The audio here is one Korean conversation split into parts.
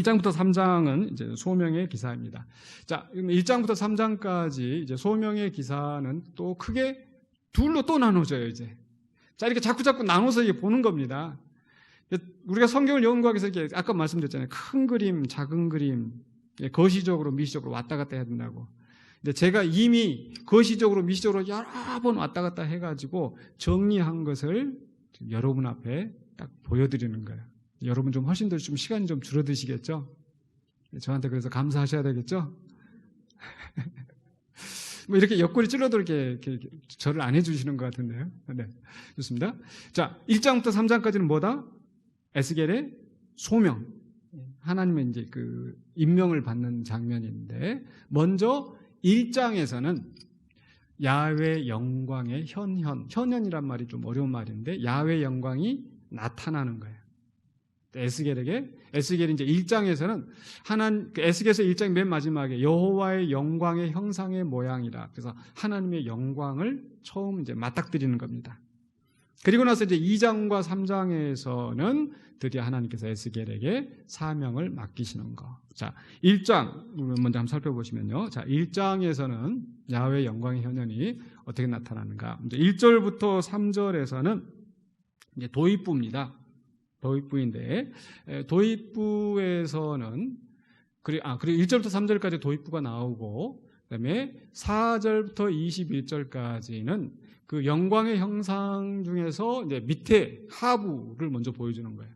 1장부터 3장은 이제 소명의 기사입니다. 자, 1장부터 3장까지 이제 소명의 기사는 또 크게 둘로 또 나눠져요, 이제. 자, 이렇게 자꾸 자꾸 나눠서 이게 보는 겁니다. 우리가 성경을 연구하기 위해서 이렇게 아까 말씀드렸잖아요. 큰 그림, 작은 그림, 예, 거시적으로, 미시적으로 왔다 갔다 해야 된다고. 근데 제가 이미 거시적으로, 미시적으로 여러 번 왔다 갔다 해가지고 정리한 것을 여러분 앞에 딱 보여드리는 거예요. 여러분 좀 훨씬 더 좀 시간이 좀 줄어드시겠죠? 저한테 그래서 감사하셔야 되겠죠? 뭐 이렇게 옆구리 찔러도 이렇게, 이렇게, 이렇게 절을 안 해주시는 것 같은데요. 네. 좋습니다. 자, 1장부터 3장까지는 뭐다? 에스겔의 소명. 하나님의 이제 그 임명을 받는 장면인데, 먼저 1장에서는 야외 영광의 현현, 현현이란 말이 좀 어려운 말인데, 야외 영광이 나타나는 거예요. 에스겔에게 에스겔이 이제 1장에서는 하나님 그 에스겔에서 1장 맨 마지막에 여호와의 영광의 형상의 모양이라 그래서 하나님의 영광을 처음 이제 맞닥뜨리는 겁니다. 그리고 나서 이제 2장과 3장에서는 드디어 하나님께서 에스겔에게 사명을 맡기시는 거. 자, 1장 먼저 한번 살펴보시면요. 자, 1장에서는 야훼 영광의 현현이 어떻게 나타나는가? 이제 1절부터 3절에서는 이제 도입부입니다. 도입부인데 도입부에서는 그리 아 그리고 1절부터 3절까지 도입부가 나오고 그다음에 4절부터 21절까지는 그 영광의 형상 중에서 이제 밑에 하부를 먼저 보여주는 거예요.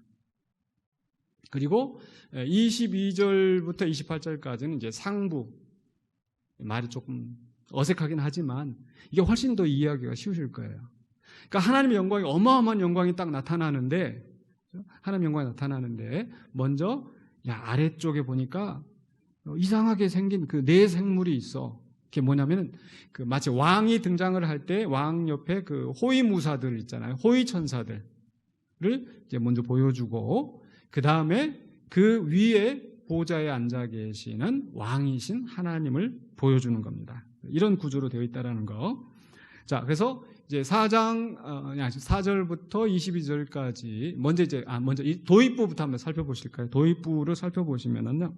그리고 22절부터 28절까지는 이제 상부 말이 조금 어색하긴 하지만 이게 훨씬 더 이해하기가 쉬우실 거예요. 그러니까 하나님의 영광이 어마어마한 영광이 딱 나타나는데 하나님 영광이 나타나는데 먼저 야 아래쪽에 보니까 이상하게 생긴 그 네 생물이 있어. 그게 뭐냐면은 그 마치 왕이 등장을 할 때 왕 옆에 그 호위 무사들 있잖아요. 호위 천사들을 이제 먼저 보여주고 그 다음에 그 위에 보좌에 앉아 계시는 왕이신 하나님을 보여주는 겁니다. 이런 구조로 되어 있다라는 거. 자, 그래서 이제 4장, 어, 4절부터 22절까지, 먼저 이제, 아, 먼저 이 도입부부터 한번 살펴보실까요? 도입부를 살펴보시면은요.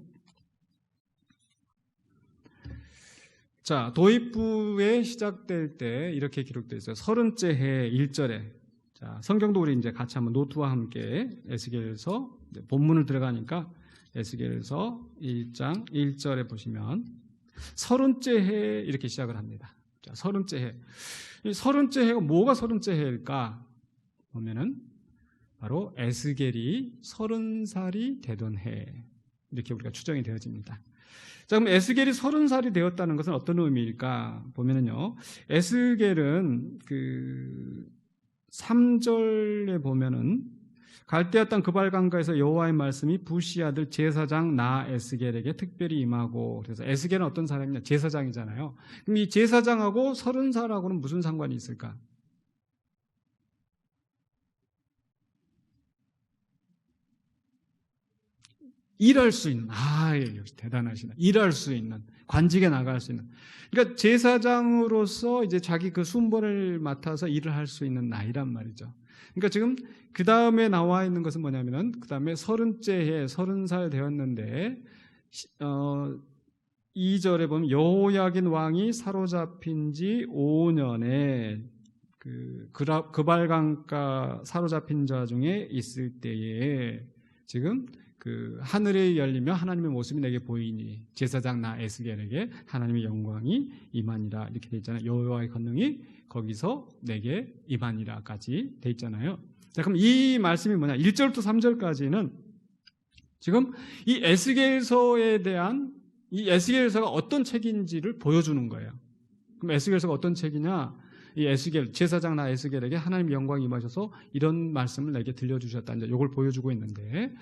자, 도입부에 시작될 때 이렇게 기록되어 있어요. 서른째 해 1절에. 자, 성경도 우리 이제 같이 한번 노트와 함께 에스겔에서 본문을 들어가니까 에스겔에서 1장 1절에 보시면 서른째 해 이렇게 시작을 합니다. 자, 서른째 해. 이 서른째 해가 뭐가 서른째 해일까? 보면은 바로 에스겔이 서른 살이 되던 해 이렇게 우리가 추정이 되어집니다. 자, 그럼 에스겔이 서른 살이 되었다는 것은 어떤 의미일까? 보면은요, 에스겔은 그 3절에 보면은 갈대아 땅 그발 강가에서 여호와의 말씀이 부시 아들 제사장 나 에스겔에게 특별히 임하고 그래서 에스겔은 어떤 사람이냐 제사장이잖아요. 그럼 이 제사장하고 서른 살하고는 무슨 상관이 있을까? 일할 수 있는 아 역시 대단하시다. 일할 수 있는 관직에 나갈 수 있는 그러니까 제사장으로서 이제 자기 그 순번을 맡아서 일을 할 수 있는 나이란 말이죠. 그러니까 지금 그 다음에 나와 있는 것은 뭐냐면은 그 다음에 서른째 해 서른 살 되었는데 어 2절에 보면 여호야긴 왕이 사로잡힌 지 5년에 그 그발강가 사로잡힌 자 중에 있을 때에 지금 그 하늘이 열리며 하나님의 모습이 내게 보이니 제사장 나 에스겔에게 하나님의 영광이 임하니라 이렇게 돼 있잖아요. 여호와의 권능이 거기서 내게 임하니라까지 돼 있잖아요. 자, 그럼 이 말씀이 뭐냐? 1절부터 3절까지는 지금 이 에스겔서에 대한 이 에스겔서가 어떤 책인지를 보여주는 거예요. 그럼 에스겔서가 어떤 책이냐? 이 에스겔 제사장 나 에스겔에게 하나님 영광이 임하셔서 이런 말씀을 내게 들려주셨다. 이제 이걸 보여주고 있는데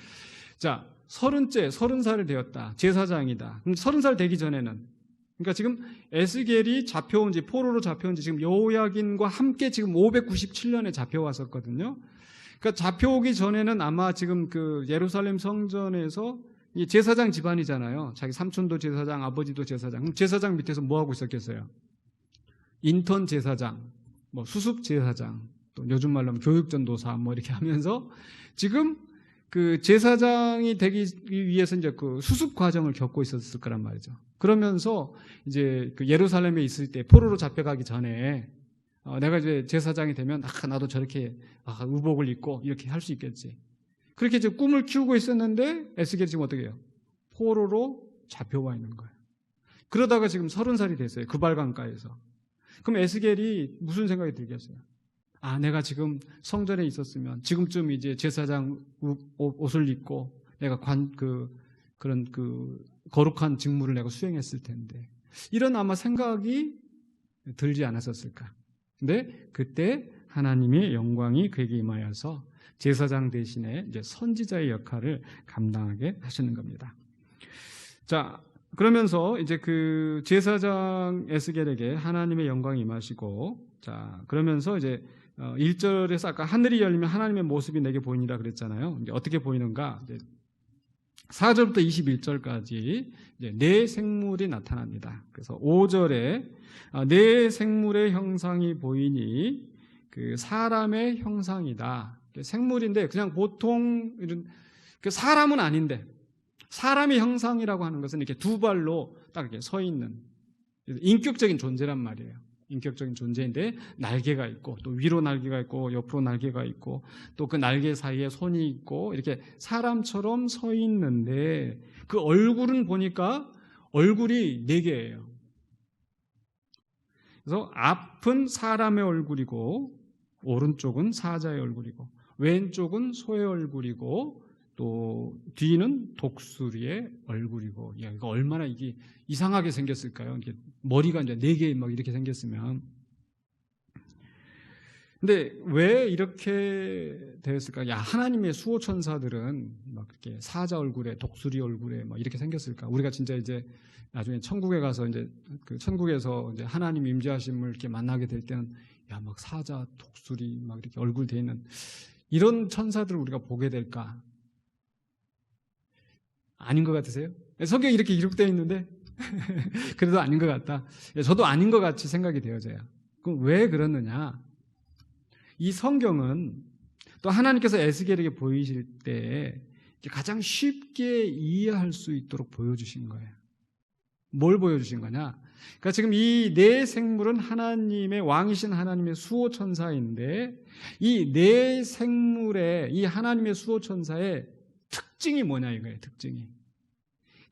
자, 서른째, 서른 살이 되었다. 제사장이다. 그럼 서른 살 되기 전에는 그러니까 지금 에스겔이 잡혀온 지 포로로 잡혀온 지 지금 여호야긴과 함께 지금 597년에 잡혀왔었거든요. 그러니까 잡혀오기 전에는 아마 지금 그 예루살렘 성전에서 이 제사장 집안이잖아요. 자기 삼촌도 제사장, 아버지도 제사장. 그럼 제사장 밑에서 뭐 하고 있었겠어요? 인턴 제사장, 뭐 수습 제사장, 또 요즘 말로 하면 교육전도사 뭐 이렇게 하면서 지금 그 제사장이 되기 위해서 이제 그 수습 과정을 겪고 있었을 거란 말이죠. 그러면서 이제 그 예루살렘에 있을 때 포로로 잡혀가기 전에 어, 내가 이제 제사장이 되면 아 나도 저렇게 아, 의복을 입고 이렇게 할 수 있겠지. 그렇게 이제 꿈을 키우고 있었는데 에스겔이 지금 어떻게 해요? 포로로 잡혀와 있는 거예요. 그러다가 지금 서른 살이 됐어요. 그 발강가에서. 그럼 에스겔이 무슨 생각이 들겠어요? 아, 내가 지금 성전에 있었으면 지금쯤 이제 제사장 옷을 입고 내가 관, 그, 그런 그 거룩한 직무를 내가 수행했을 텐데. 이런 아마 생각이 들지 않았었을까. 근데 그때 하나님의 영광이 그에게 임하여서 제사장 대신에 이제 선지자의 역할을 감당하게 하시는 겁니다. 자, 그러면서 이제 그 제사장 에스겔에게 하나님의 영광이 임하시고 자, 그러면서 이제 1절에서 아까 하늘이 열리면 하나님의 모습이 내게 보이니라 그랬잖아요. 어떻게 보이는가? 이제 4절부터 21절까지 네 생물이 나타납니다. 그래서 5절에 네 생물의 형상이 보이니 그 사람의 형상이다. 생물인데 그냥 보통 이런 그 사람은 아닌데 사람의 형상이라고 하는 것은 이렇게 두 발로 딱 이렇게 서 있는 인격적인 존재란 말이에요. 인격적인 존재인데 날개가 있고 또 위로 날개가 있고 옆으로 날개가 있고 또 그 날개 사이에 손이 있고 이렇게 사람처럼 서 있는데 그 얼굴은 보니까 얼굴이 네 개예요. 그래서 앞은 사람의 얼굴이고 오른쪽은 사자의 얼굴이고 왼쪽은 소의 얼굴이고 또 뒤는 독수리의 얼굴이고 야 이거 얼마나 이게 이상하게 생겼을까요? 이게 머리가 이제 네 개 막 이렇게 생겼으면 근데 왜 이렇게 되었을까? 야 하나님의 수호 천사들은 막 이렇게 사자 얼굴에 독수리 얼굴에 막 이렇게 생겼을까? 우리가 진짜 이제 나중에 천국에 가서 이제 그 천국에서 이제 하나님 임재하심을 이렇게 만나게 될 때는 야 막 사자 독수리 막 이렇게 얼굴 돼 있는 이런 천사들을 우리가 보게 될까? 아닌 것 같으세요? 성경이 이렇게 기록되어 있는데 그래도 아닌 것 같다. 저도 아닌 것 같이 생각이 되어져요. 그럼 왜 그러느냐? 이 성경은 또 하나님께서 에스겔에게 보이실 때 가장 쉽게 이해할 수 있도록 보여주신 거예요. 뭘 보여주신 거냐? 그러니까 지금 이 네 생물은 하나님의 왕이신 하나님의 수호 천사인데 이 네 생물의 이 하나님의 수호 천사의 특징이 뭐냐 이거예요, 특징이.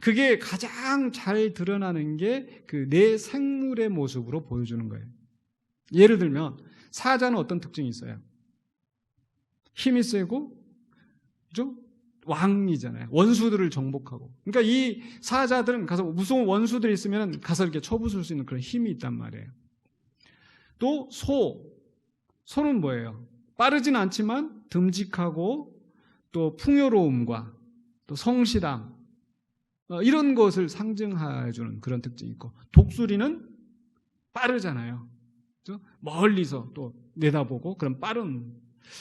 그게 가장 잘 드러나는 게 그 내 생물의 모습으로 보여주는 거예요. 예를 들면, 사자는 어떤 특징이 있어요? 힘이 세고, 그죠? 왕이잖아요. 원수들을 정복하고. 그러니까 이 사자들은 가서 무서운 원수들이 있으면 가서 이렇게 쳐부술 수 있는 그런 힘이 있단 말이에요. 또 소. 소는 뭐예요? 빠르진 않지만 듬직하고 또 풍요로움과 또 성실함 어, 이런 것을 상징해 주는 그런 특징이 있고 독수리는 빠르잖아요. 멀리서 또 내다보고 그런 빠른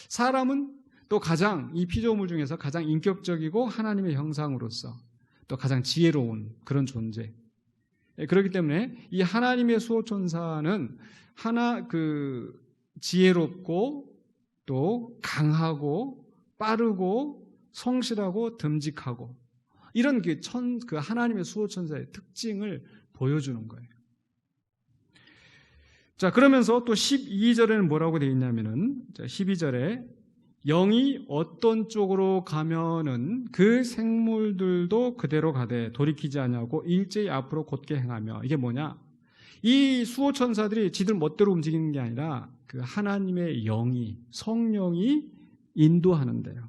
사람은 또 가장 이 피조물 중에서 가장 인격적이고 하나님의 형상으로서 또 가장 지혜로운 그런 존재. 예, 그렇기 때문에 이 하나님의 수호천사는 하나 그 지혜롭고 또 강하고 빠르고 성실하고 듬직하고 이런 그, 천, 그 하나님의 수호천사의 특징을 보여주는 거예요. 자, 그러면서 또 12절에는 뭐라고 되어 있냐면은, 12절에 영이 어떤 쪽으로 가면은 그 생물들도 그대로 가되 돌이키지 않냐고 일제히 앞으로 곧게 행하며 이게 뭐냐? 이 수호천사들이 지들 멋대로 움직이는 게 아니라 그 하나님의 영이 성령이 인도하는데요.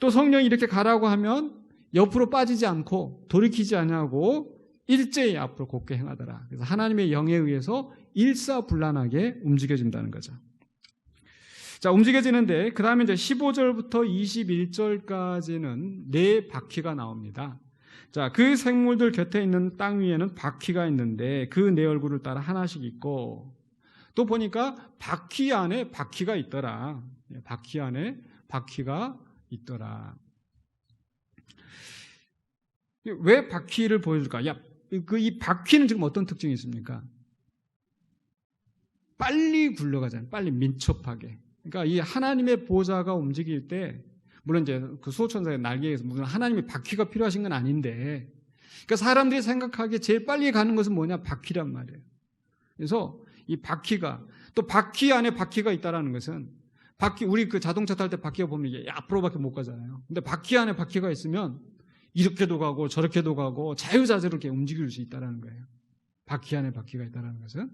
또 성령이 이렇게 가라고 하면 옆으로 빠지지 않고 돌이키지 않냐고 일제히 앞으로 곧게 행하더라. 그래서 하나님의 영에 의해서 일사불란하게 움직여진다는 거죠. 자, 움직여지는데, 그 다음에 이제 15절부터 21절까지는 네 바퀴가 나옵니다. 자, 그 생물들 곁에 있는 땅 위에는 바퀴가 있는데, 그 네 얼굴을 따라 하나씩 있고, 또 보니까 바퀴 안에 바퀴가 있더라. 예, 바퀴 안에 바퀴가 있더라. 왜 바퀴를 보여줄까? 야, 그 이 바퀴는 지금 어떤 특징이 있습니까? 빨리 굴러가잖아요. 빨리 민첩하게. 그러니까 이 하나님의 보좌가 움직일 때 물론 이제 그 수호천사의 날개에서 무슨 하나님의 바퀴가 필요하신 건 아닌데, 그러니까 사람들이 생각하기에 제일 빨리 가는 것은 뭐냐? 바퀴란 말이에요. 그래서 이 바퀴가 또 바퀴 안에 바퀴가 있다라는 것은 바퀴 우리 그 자동차 탈 때 바퀴가 보면 이게 앞으로밖에 못 가잖아요. 근데 바퀴 안에 바퀴가 있으면 이렇게도 가고 저렇게도 가고 자유자재로 이렇게 움직일 수 있다라는 거예요. 바퀴 안에 바퀴가 있다라는 것은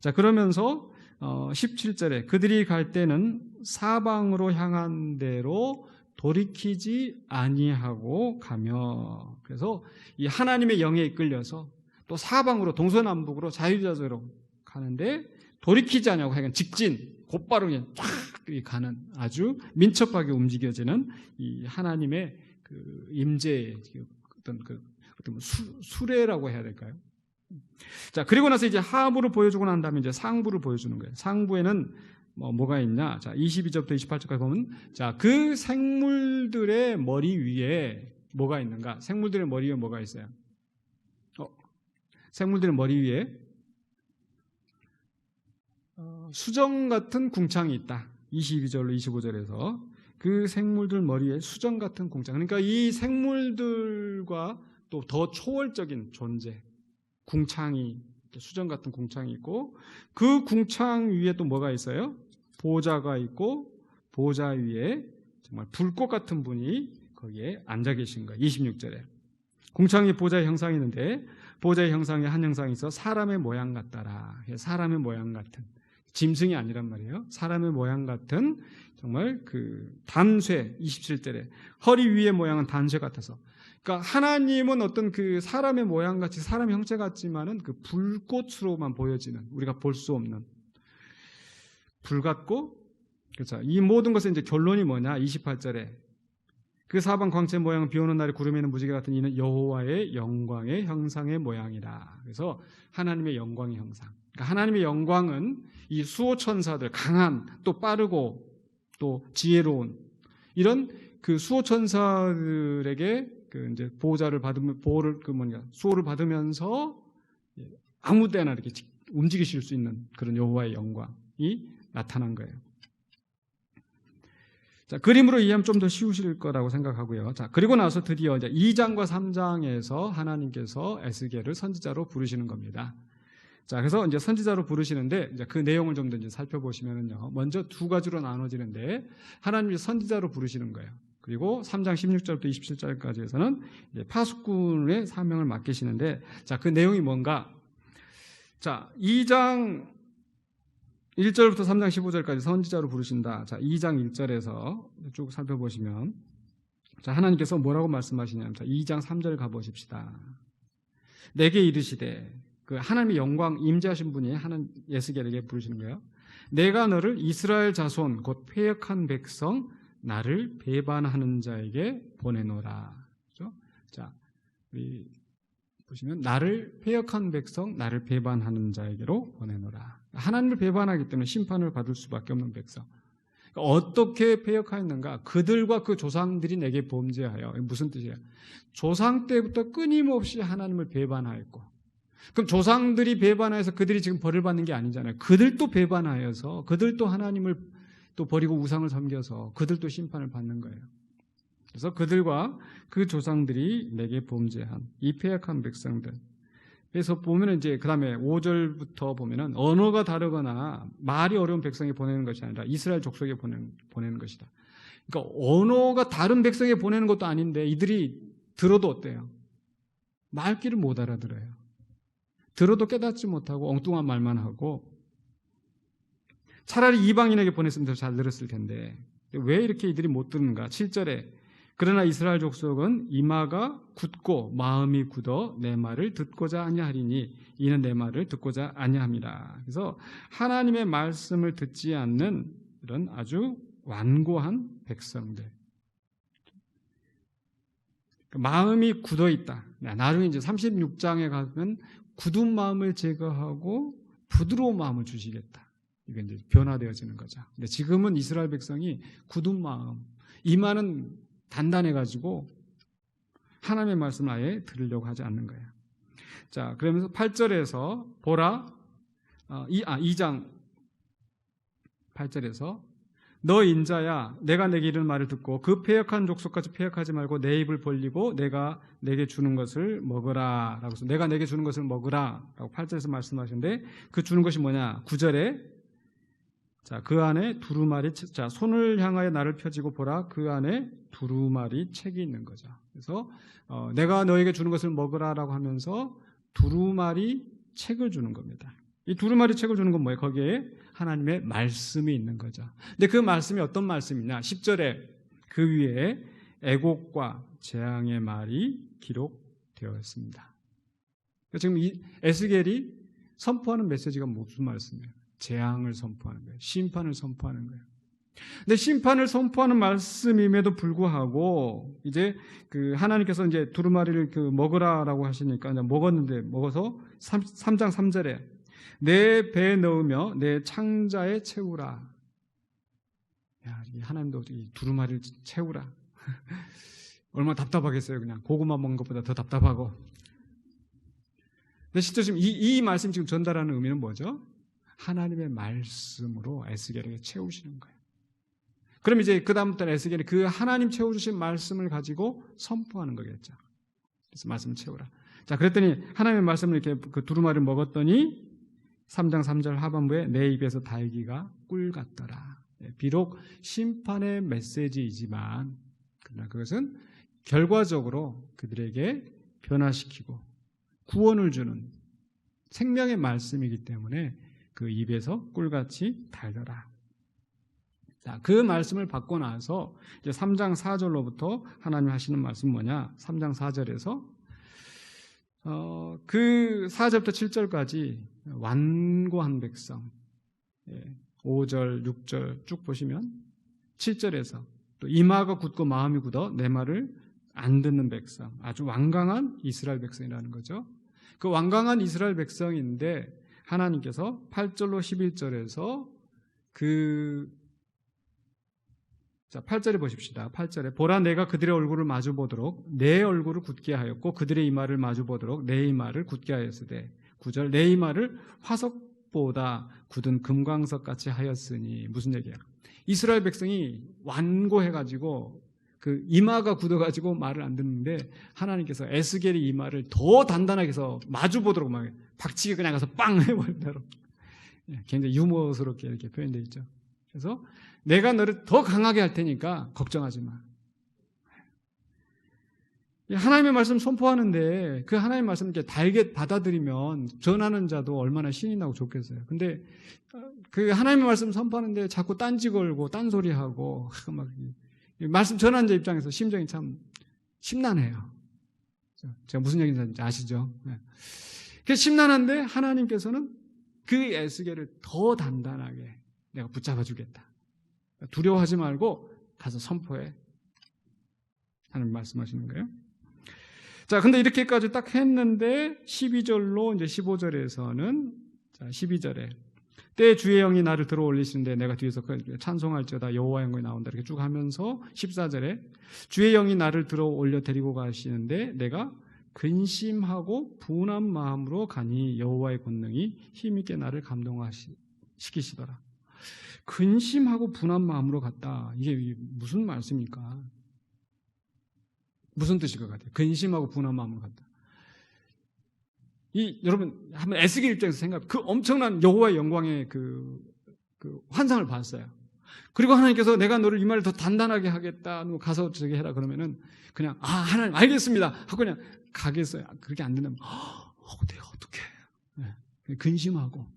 자 그러면서 어, 17절에 그들이 갈 때는 사방으로 향한 대로 돌이키지 아니하고 가며 그래서 이 하나님의 영에 이끌려서 또 사방으로 동서남북으로 자유자재로 가는데 돌이키지 않냐고 하여간 직진 곧바로 그냥 쫙 가는 아주 민첩하게 움직여지는 이 하나님의 그 임재의 어떤 그 어떤 수, 수레라고 해야 될까요? 자 그리고 나서 이제 하부를 보여주고 난 다음에 이제 상부를 보여주는 거예요. 상부에는 뭐 뭐가 있냐? 자 22절부터 28절까지 보면 자 그 생물들의 머리 위에 뭐가 있는가? 생물들의 머리 위에 뭐가 있어요? 어, 생물들의 머리 위에 어, 수정 같은 궁창이 있다. 22절로 25절에서 그 생물들 머리에 수정 같은 궁창. 그러니까 이 생물들과 또 더 초월적인 존재, 궁창이 수정 같은 궁창이 있고 그 궁창 위에 또 뭐가 있어요? 보좌가 있고 보좌 위에 정말 불꽃 같은 분이 거기에 앉아 계신 거예요. 26절에. 궁창이 보좌의 형상이 있는데 보좌의 형상에 한 형상이 있어 사람의 모양 같다라. 사람의 모양 같은. 짐승이 아니란 말이에요. 사람의 모양 같은 정말 그 단쇠 27절에 허리 위의 모양은 단쇠 같아서 그러니까 하나님은 어떤 그 사람의 모양 같이 사람의 형체 같지만은 그 불꽃으로만 보여지는 우리가 볼 수 없는 불 같고 그렇죠. 이 모든 것의 이제 결론이 뭐냐? 28절에 그 사방 광채 모양은 비 오는 날에 구름에는 무지개 같은 이는 여호와의 영광의 형상의 모양이라. 그래서 하나님의 영광의 형상. 그러니까 하나님의 영광은 이 수호 천사들 강한 또 빠르고 또 지혜로운 이런 그 수호 천사들에게 그 이제 보호자를 받으면 보호를 그 뭐냐 수호를 받으면서 아무 때나 이렇게 움직이실 수 있는 그런 여호와의 영광이 나타난 거예요. 자, 그림으로 이해하면 좀 더 쉬우실 거라고 생각하고요. 자, 그리고 나서 드디어 이제 2장과 3장에서 하나님께서 에스겔을 선지자로 부르시는 겁니다. 자, 그래서 이제 선지자로 부르시는데 이제 그 내용을 좀 더 이제 살펴보시면은요. 먼저 두 가지로 나눠지는데 하나님이 선지자로 부르시는 거예요. 그리고 3장 16절부터 27절까지에서는 파수꾼의 사명을 맡기시는데 자, 그 내용이 뭔가? 자, 2장 1절부터 3장 15절까지 선지자로 부르신다. 자, 2장 1절에서 쭉 살펴보시면 자, 하나님께서 뭐라고 말씀하시냐면 자, 2장 3절 가 보십시다. 내게 이르시되 그 하나님의 영광 임재하신 분이 하는 예스겔에게 부르시는 거예요. 내가 너를 이스라엘 자손 곧 폐역한 백성 나를 배반하는 자에게 보내노라. 그렇죠? 자, 우리 보시면 나를 폐역한 백성 나를 배반하는 자에게로 보내노라. 하나님을 배반하기 때문에 심판을 받을 수밖에 없는 백성. 그러니까 어떻게 폐역하였는가? 그들과 그 조상들이 내게 범죄하여 무슨 뜻이에요? 조상 때부터 끊임없이 하나님을 배반하였고 그럼 조상들이 배반하여서 그들이 지금 벌을 받는 게 아니잖아요. 그들도 배반하여서 그들도 하나님을 또 버리고 우상을 섬겨서 그들도 심판을 받는 거예요. 그래서 그들과 그 조상들이 내게 범죄한 이 폐역한 백성들. 그래서 보면은 이제 그 다음에 5절부터 보면은 언어가 다르거나 말이 어려운 백성이 보내는 것이 아니라 이스라엘 족속에 보내는, 보내는 것이다. 그러니까 언어가 다른 백성에 보내는 것도 아닌데 이들이 들어도 어때요? 말귀를 못 알아들어요. 들어도 깨닫지 못하고 엉뚱한 말만 하고 차라리 이방인에게 보냈으면 더 잘 들었을 텐데 왜 이렇게 이들이 못 듣는가? 7절에 그러나 이스라엘 족속은 이마가 굳고 마음이 굳어 내 말을 듣고자 아니하리니 이는 내 말을 듣고자 아니함이라. 그래서 하나님의 말씀을 듣지 않는 이런 아주 완고한 백성들. 마음이 굳어 있다. 나중에 이제 36장에 가면 굳은 마음을 제거하고 부드러운 마음을 주시겠다. 이게 이제 변화되어지는 거죠. 근데 지금은 이스라엘 백성이 굳은 마음, 이마는 단단해가지고 하나님의 말씀을 아예 들으려고 하지 않는 거예요. 자, 그러면서 8절에서 보라, 어, 이, 아, 2장 8절에서 너 인자야 내가 내게 이런 말을 듣고 그 폐역한 족속까지 폐역하지 말고 내 입을 벌리고 내가 내게 주는 것을 먹으라 라고 해서 내가 내게 주는 것을 먹으라 라고 8절에서 말씀하시는데 그 주는 것이 뭐냐 9절에 자, 그 안에 두루마리 책- 자, 손을 향하여 나를 펴지고 보라 그 안에 두루마리 책이 있는 거죠. 그래서 어, 내가 너에게 주는 것을 먹으라 라고 하면서 두루마리 책을 주는 겁니다. 이 두루마리 책을 주는 건 뭐예요? 거기에 하나님의 말씀이 있는 거죠. 근데 그 말씀이 어떤 말씀이냐? 10절에 그 위에 애곡과 재앙의 말이 기록되어 있습니다. 그러니까 지금 이 에스겔이 선포하는 메시지가 무슨 말씀이에요? 재앙을 선포하는 거예요. 심판을 선포하는 거예요. 근데 심판을 선포하는 말씀임에도 불구하고 이제 그 하나님께서 이제 두루마리를 그 먹으라라고 하시니까 먹었는데 먹어서 3, 3장 3절에 내 배에 넣으며 내 창자에 채우라. 야, 이 하나님도 이 두루마리를 채우라. 얼마나 답답하겠어요, 그냥 고구마 먹는 것보다 더 답답하고. 근데 실제 지금 이, 이 말씀 지금 전달하는 의미는 뭐죠? 하나님의 말씀으로 에스겔에게 채우시는 거예요. 그럼 이제 그 다음부터 에스겔이 그 하나님 채워주신 말씀을 가지고 선포하는 거겠죠. 그래서 말씀을 채우라. 자, 그랬더니 하나님의 말씀을 이렇게 그 두루마리를 먹었더니 3장 3절 하반부에 내 입에서 달기가 꿀 같더라. 예, 비록 심판의 메시지이지만 그러나 그것은 결과적으로 그들에게 변화시키고 구원을 주는 생명의 말씀이기 때문에 그 입에서 꿀같이 달더라. 자, 그 말씀을 받고 나서 이제 3장 4절로부터 하나님 하시는 말씀 뭐냐? 3장 4절에서 어, 그 4절부터 7절까지 완고한 백성. 예, 5절, 6절 쭉 보시면 7절에서 또 이마가 굳고 마음이 굳어 내 말을 안 듣는 백성. 아주 완강한 이스라엘 백성이라는 거죠. 그 완강한 이스라엘 백성인데 하나님께서 8절로 11절에서 그 자, 8절에 보십시다. 8절에 보라 내가 그들의 얼굴을 마주 보도록 내 얼굴을 굳게 하였고 그들의 이마를 마주 보도록 내 이마를 굳게 하였으되 9절 내 이마를 화석보다 굳은 금광석 같이 하였으니 무슨 얘기야? 이스라엘 백성이 완고해 가지고 그 이마가 굳어 가지고 말을 안 듣는데 하나님께서 에스겔의 이마를 더 단단하게 해서 마주 보도록 막 박치기 그냥 가서 빵 해 버린다로 예, 굉장히 유머스럽게 이렇게 표현되어 있죠. 그래서 내가 너를 더 강하게 할 테니까 걱정하지 마. 하나님의 말씀 선포하는데 그 하나님의 말씀 이렇게 달게 받아들이면 전하는 자도 얼마나 신이 나고 좋겠어요. 근데 그 하나님의 말씀 선포하는데 자꾸 딴지 걸고 딴소리 하고 막 말씀 전하는 자 입장에서 심정이 참 심란해요. 제가 무슨 얘기인지 아시죠? 그 심란한데 하나님께서는 그 에스겔을 더 단단하게 내가 붙잡아 주겠다. 두려워하지 말고 가서 선포해. 하는 말씀하시는 거예요. 자, 근데 이렇게까지 딱 했는데 12절로 이제 15절에서는 자, 12절에 때 주의 영이 나를 들어 올리시는데 내가 뒤에서 찬송할지어다 여호와의 영이 나온다 이렇게 쭉 하면서 14절에 주의 영이 나를 들어 올려 데리고 가시는데 내가 근심하고 분한 마음으로 가니 여호와의 권능이 힘있게 나를 감동시키시더라. 근심하고 분한 마음으로 갔다. 이게 무슨 말씀입니까? 무슨 뜻일 것 같아요? 근심하고 분한 마음으로 갔다. 이 여러분 한번 에스겔 입장에서 생각. 그 엄청난 여호와의 영광의 그, 그 환상을 봤어요. 그리고 하나님께서 내가 너를 이 말을 더 단단하게 하겠다. 가서 저기 해라 그러면은 그냥 아 하나님 알겠습니다 하고 그냥 가겠어요. 그렇게 안 된다면 어, 내가 어떻게? 네. 근심하고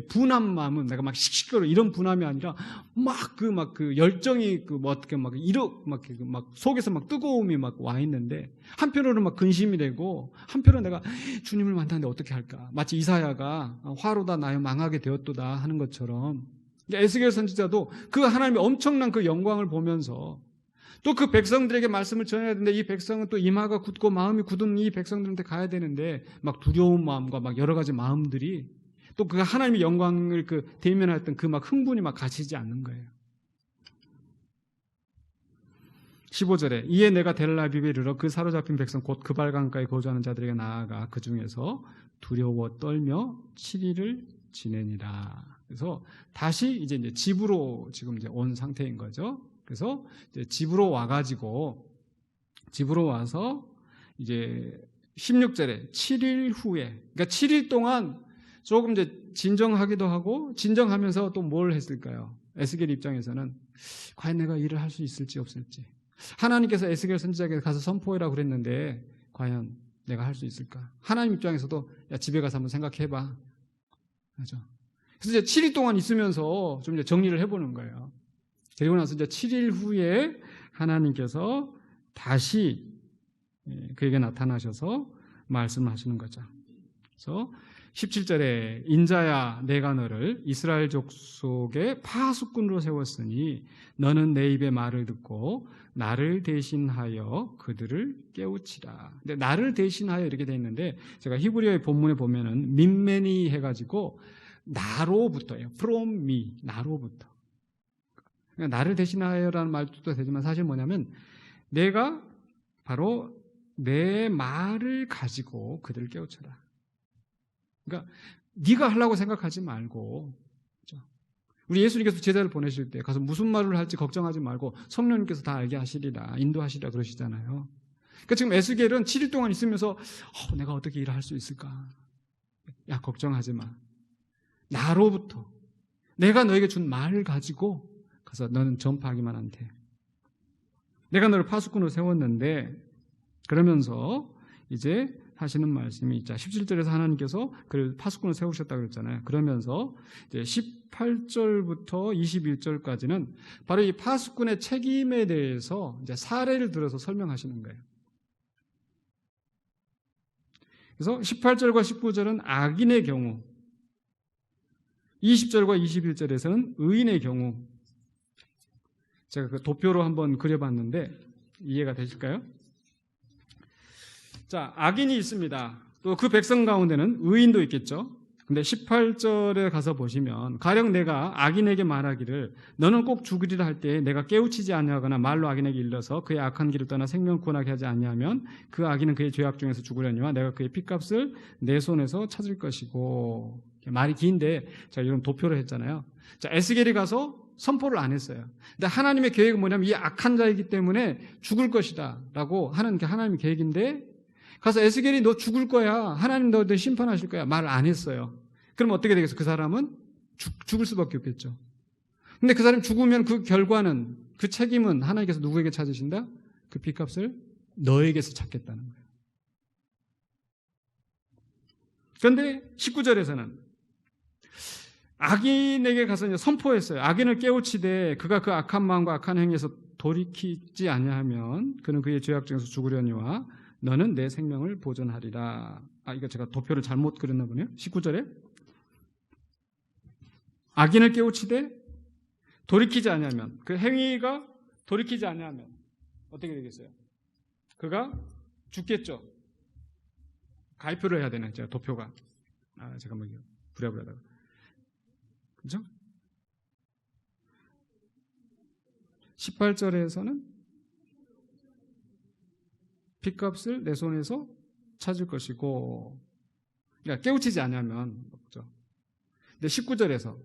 분한 마음은 내가 막 씩씩거려. 이런 분함이 아니라 막 그막그 열정이 그 뭐 어떻게 막 이러 막막 속에서 막 뜨거움이 막 와 있는데 한편으로는 막 근심이 되고 한편으로 내가 주님을 만나는데 어떻게 할까? 마치 이사야가 화로다 나여 망하게 되었도다 하는 것처럼. 에스겔 선지자도 그 하나님의 엄청난 그 영광을 보면서 또그 백성들에게 말씀을 전해야 되는데 이 백성은 또 이마가 굳고 마음이 굳은 이 백성들한테 가야 되는데 막 두려운 마음과 막 여러 가지 마음들이 또 그 하나님의 영광을 그 대면했던 그 막 흥분이 막 가시지 않는 거예요. 15절에 이에 내가 델라비비에 이르러 그 사로잡힌 백성 곧 그 발강가에 거주하는 자들에게 나아가 그 중에서 두려워 떨며 7일을 지내니라. 그래서 다시 이제, 이제 집으로 지금 이제 온 상태인 거죠. 그래서 집으로 와가지고 집으로 와서 이제 16절에 7일 후에 그러니까 7일 동안 조금 이제 진정하기도 하고 진정하면서 또 뭘 했을까요? 에스겔 입장에서는 과연 내가 일을 할 수 있을지 없을지 하나님께서 에스겔 선지자에게 가서 선포해라 그랬는데 과연 내가 할 수 있을까? 하나님 입장에서도 야 집에 가서 한번 생각해봐. 그죠? 그래서 이제 7일 동안 있으면서 좀 이제 정리를 해보는 거예요. 그리고 나서 이제 7일 후에 하나님께서 다시 예, 그에게 나타나셔서 말씀하시는 거죠. 그래서 17절에 인자야 내가 너를 이스라엘 족속의 파수꾼으로 세웠으니 너는 내 입의 말을 듣고 나를 대신하여 그들을 깨우치라. 근데 나를 대신하여 이렇게 돼 있는데 제가 히브리어의 본문에 보면은 민맨이 해가지고 나로부터예요. from me 나로부터. 그러니까 나를 대신하여라는 말도 되지만 사실 뭐냐면 내가 바로 내 말을 가지고 그들을 깨우쳐라. 그러니까 네가 하려고 생각하지 말고? 우리 예수님께서 제자를 보내실 때 가서 무슨 말을 할지 걱정하지 말고 성령님께서 다 알게 하시리라 인도하시리라 그러시잖아요. 그러니까 지금 에스겔은 7일 동안 있으면서 어, 내가 어떻게 일을 할 수 있을까? 야 걱정하지 마. 나로부터 내가 너에게 준 말을 가지고 가서 너는 전파하기만 하면 돼. 내가 너를 파수꾼으로 세웠는데 그러면서 이제 하시는 말씀이 있자. 17절에서 하나님께서 그를 파수꾼을 세우셨다고 그랬잖아요. 그러면서 이제 18절부터 21절까지는 바로 이 파수꾼의 책임에 대해서 이제 사례를 들어서 설명하시는 거예요. 그래서 18절과 19절은 악인의 경우, 20절과 21절에서는 의인의 경우. 제가 그 도표로 한번 그려봤는데 이해가 되실까요? 자, 악인이 있습니다. 또 그 백성 가운데는 의인도 있겠죠. 근데 18절에 가서 보시면 가령 내가 악인에게 말하기를 너는 꼭 죽으리라 할때 내가 깨우치지 아니하거나 말로 악인에게 일러서 그의 악한 길을 떠나 생명 구원하게 하지 아니하면 그 악인은 그의 죄악 중에서 죽으려니와 내가 그의 핏값을 내 손에서 찾을 것이고 말이 긴데 자 이런 도표를 했잖아요. 자 에스겔이 가서 선포를 안 했어요. 근데 하나님의 계획은 뭐냐면 이 악한 자이기 때문에 죽을 것이다라고 하는 게 하나님의 계획인데 가서 에스겔이 너 죽을 거야. 하나님 너한테 심판하실 거야. 말을 안 했어요. 그럼 어떻게 되겠어? 그 사람은 죽, 죽을 수밖에 없겠죠. 근데 그 사람이 죽으면 그 결과는 그 책임은 하나님께서 누구에게 찾으신다? 그 빚값을 너에게서 찾겠다는 거예요. 그런데 19절에서는 악인에게 가서 선포했어요. 악인을 깨우치되 그가 그 악한 마음과 악한 행위에서 돌이키지 아니하면 그는 그의 죄악 중에서 죽으려니와 너는 내 생명을 보존하리라. 아, 이거 제가 도표를 잘못 그렸나 보네요. 19절에. 악인을 깨우치되 돌이키지 아니하면 그 행위가 돌이키지 아니하면 어떻게 되겠어요? 그가 죽겠죠. 가입표를 해야 되는 제가 도표가. 아, 잠깐만요. 부랴부랴다가. 그죠? 18절에서는 빚값을 내 손에서 찾을 것이고, 그러니까 깨우치지 않으면, 그죠? 근데 19절에서,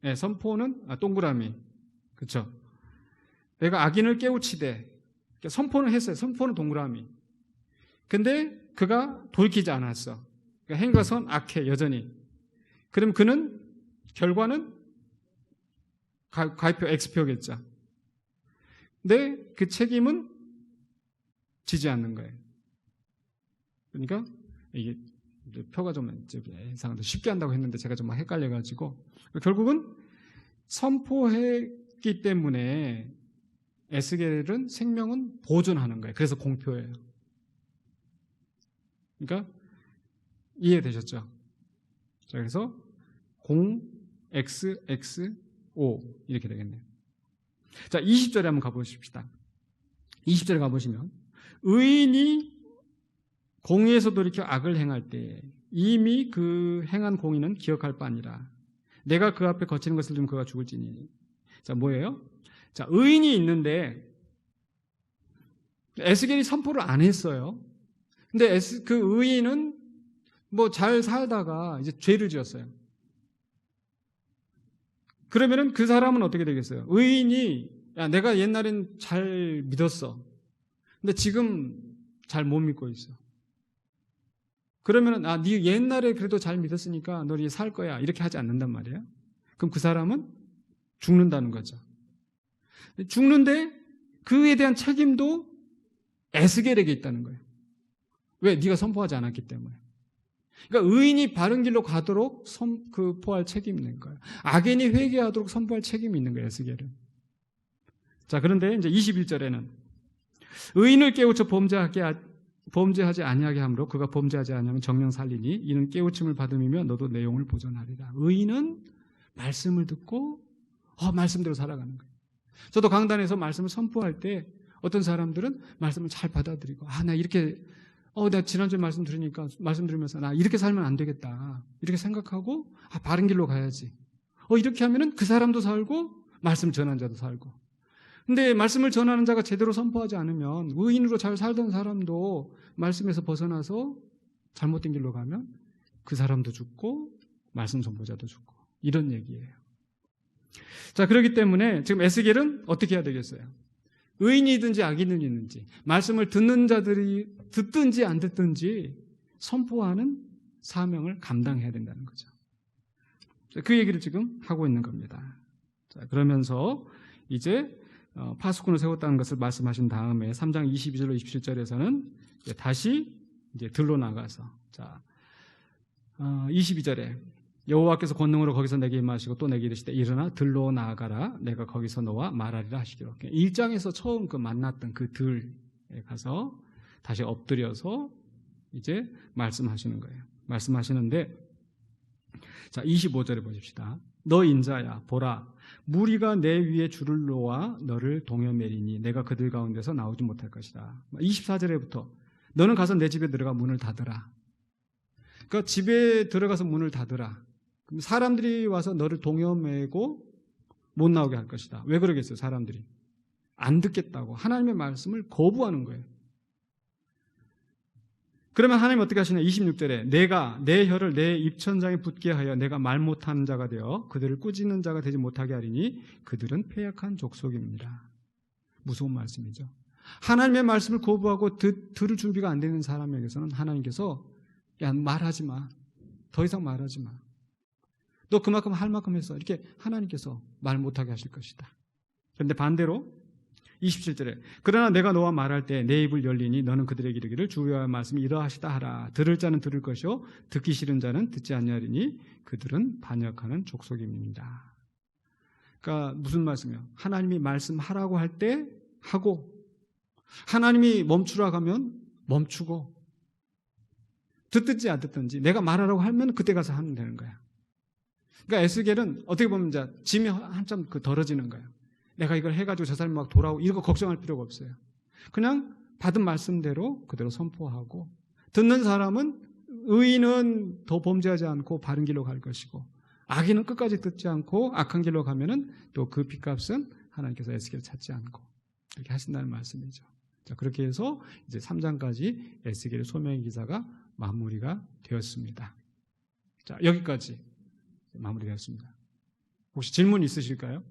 네, 선포는, 아, 동그라미. 그쵸? 내가 악인을 깨우치되, 그러니까 선포는 했어요. 선포는 동그라미. 근데 그가 돌이키지 않았어. 그러니까 행과 선 악해, 여전히. 그럼 그는, 결과는 가, 가입표 X표겠죠. 근데 그 책임은 지지 않는 거예요. 그러니까 이게 표가 좀 이상한데 쉽게 한다고 했는데 제가 좀 헷갈려가지고 결국은 선포했기 때문에 에스겔은 생명은 보존하는 거예요. 그래서 공표예요. 그러니까 이해되셨죠? 자, 그래서 0, X, X, O 이렇게 되겠네요. 자, 20절에 한번 가보십시다. 20절에 가보시면 의인이 공의에서 돌이켜 악을 행할 때 이미 그 행한 공의는 기억할 바 아니라 내가 그 앞에 거치는 것을 좀 그가 죽을지니 자 뭐예요? 자 의인이 있는데 에스겔이 선포를 안 했어요. 근데 에스, 그 의인은 뭐 잘 살다가 이제 죄를 지었어요. 그러면은 그 사람은 어떻게 되겠어요? 의인이 야 내가 옛날엔 잘 믿었어. 근데 지금 잘 못 믿고 있어. 그러면은 아 네 옛날에 그래도 잘 믿었으니까 너 이제 살 거야 이렇게 하지 않는단 말이에요. 그럼 그 사람은 죽는다는 거죠. 죽는데 그에 대한 책임도 에스겔에게 있다는 거예요. 왜? 네가 선포하지 않았기 때문에. 그러니까 의인이 바른 길로 가도록 선 포할 책임이 있는 거예요. 악인이 회개하도록 선포할 책임이 있는 거예요, 에스겔은. 자, 그런데 이제 21절에는 의인을 깨우쳐 범죄하게 하- 범죄하지 아니하게 함으로 그가 범죄하지 아니하면 정령 살리니 이는 깨우침을 받음이며 너도 내용을 보존하리라. 의인은 말씀을 듣고 어, 말씀대로 살아가는 거예요. 저도 강단에서 말씀을 선포할 때 어떤 사람들은 말씀을 잘 받아들이고 아, 나 이렇게 어, 내가 지난주에 말씀 들으니까 말씀 들으면서 나 이렇게 살면 안 되겠다. 이렇게 생각하고 아, 바른 길로 가야지. 어, 이렇게 하면은 그 사람도 살고 말씀 전하는 자도 살고. 근데 말씀을 전하는 자가 제대로 선포하지 않으면 의인으로 잘 살던 사람도 말씀에서 벗어나서 잘못된 길로 가면 그 사람도 죽고 말씀 선포자도 죽고 이런 얘기예요. 자, 그렇기 때문에 지금 에스겔은 어떻게 해야 되겠어요? 의인이든지 악인이든지 말씀을 듣는 자들이 듣든지 안 듣든지 선포하는 사명을 감당해야 된다는 거죠. 자, 그 얘기를 지금 하고 있는 겁니다. 자, 그러면서 이제 어, 파수꾼을 세웠다는 것을 말씀하신 다음에 3장 22절로 27절에서는 다시 이제 들로 나가서 자 어, 22절에 여호와께서 권능으로 거기서 내게 임하시고 또 내게 이르시되 일어나 들로 나아가라 내가 거기서 너와 말하리라 하시기로 1장에서 처음 그 만났던 그 들에 가서 다시 엎드려서 이제 말씀하시는 거예요. 말씀하시는데 자 25절에 보십시다. 너 인자야 보라 무리가 내 위에 줄을 놓아 너를 동여매리니 내가 그들 가운데서 나오지 못할 것이다. 24절에부터 너는 가서 내 집에 들어가 문을 닫으라. 그러니까 집에 들어가서 문을 닫으라. 그럼 사람들이 와서 너를 동여매고 못 나오게 할 것이다. 왜 그러겠어요, 사람들이? 안 듣겠다고 하나님의 말씀을 거부하는 거예요. 그러면 하나님 어떻게 하시냐? 26절에 내가 내 혀를 내 입천장에 붙게 하여 내가 말 못하는 자가 되어 그들을 꾸짖는 자가 되지 못하게 하리니 그들은 패역한 족속입니다. 무서운 말씀이죠. 하나님의 말씀을 거부하고 듣, 들을 준비가 안 되는 사람에게서는 하나님께서 야 말하지 마. 더 이상 말하지 마. 너 그만큼 할 만큼 했어. 이렇게 하나님께서 말 못하게 하실 것이다. 그런데 반대로 27절에 그러나 내가 너와 말할 때 내 입을 열리니 너는 그들에게 이르기를 주여의 말씀이 이러하시다 하라 들을 자는 들을 것이요 듣기 싫은 자는 듣지 아니하리니 그들은 반역하는 족속입니다. 그러니까 무슨 말씀이요? 하나님이 말씀하라고 할 때 하고 하나님이 멈추라고 하면 멈추고 듣든지 안 듣든지 내가 말하라고 하면 그때 가서 하면 되는 거야. 그러니까 에스겔은 어떻게 보면 이제 짐이 한참 그 덜어지는 거예요. 내가 이걸 해가지고 저 사람이 막 돌아오고 이런 거 걱정할 필요가 없어요. 그냥 받은 말씀대로 그대로 선포하고 듣는 사람은 의인은 더 범죄하지 않고 바른 길로 갈 것이고 악인은 끝까지 듣지 않고 악한 길로 가면은 또 그 빚값은 하나님께서 에스겔을 찾지 않고 이렇게 하신다는 말씀이죠. 자, 그렇게 해서 이제 3장까지 에스겔의 소명의 기사가 마무리가 되었습니다. 자, 여기까지 마무리되었습니다. 혹시 질문 있으실까요?